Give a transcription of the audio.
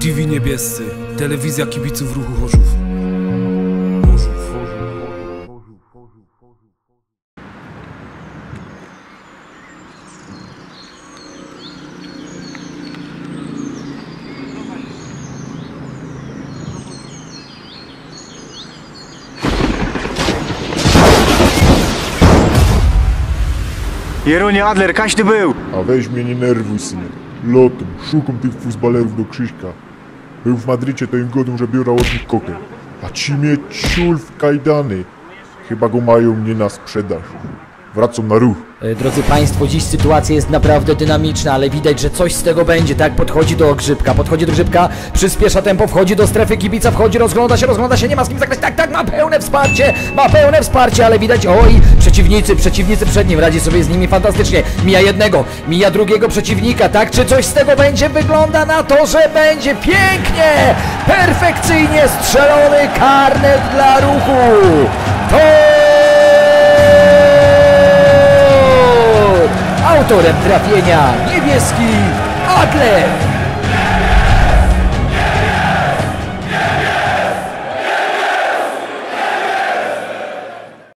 TV Niebiescy, telewizja kibiców ruchu Chorzów. Chorzów. Jeronie Adler, kaś ty był? A weź mnie nie nerwuj, synie. Lotem, szukam tych fuzbalerów do Krzyśka. Był w Madrycie, to im godą, że biorą od nich kokę. A ci mnie ciul w kajdany. Chyba go mają mnie na sprzedaż. Wracam na ruch. E, Drodzy Państwo, dziś sytuacja jest naprawdę dynamiczna, ale widać, że coś z tego będzie, tak? Podchodzi do grzybka, podchodzi do grzybka, przyspiesza tempo, wchodzi do strefy kibica, wchodzi, rozgląda się, rozgląda się, nie ma z kim zagrać, tak, tak, ma pełne wsparcie, ma pełne wsparcie, ale widać, oj, przeciwnicy, przeciwnicy przed nim, radzi sobie z nimi fantastycznie, mija jednego, mija drugiego przeciwnika, tak? Czy coś z tego będzie? Wygląda na to, że będzie pięknie, perfekcyjnie strzelony karnet dla ruchu. To Autorem trafienia niebieski Adler!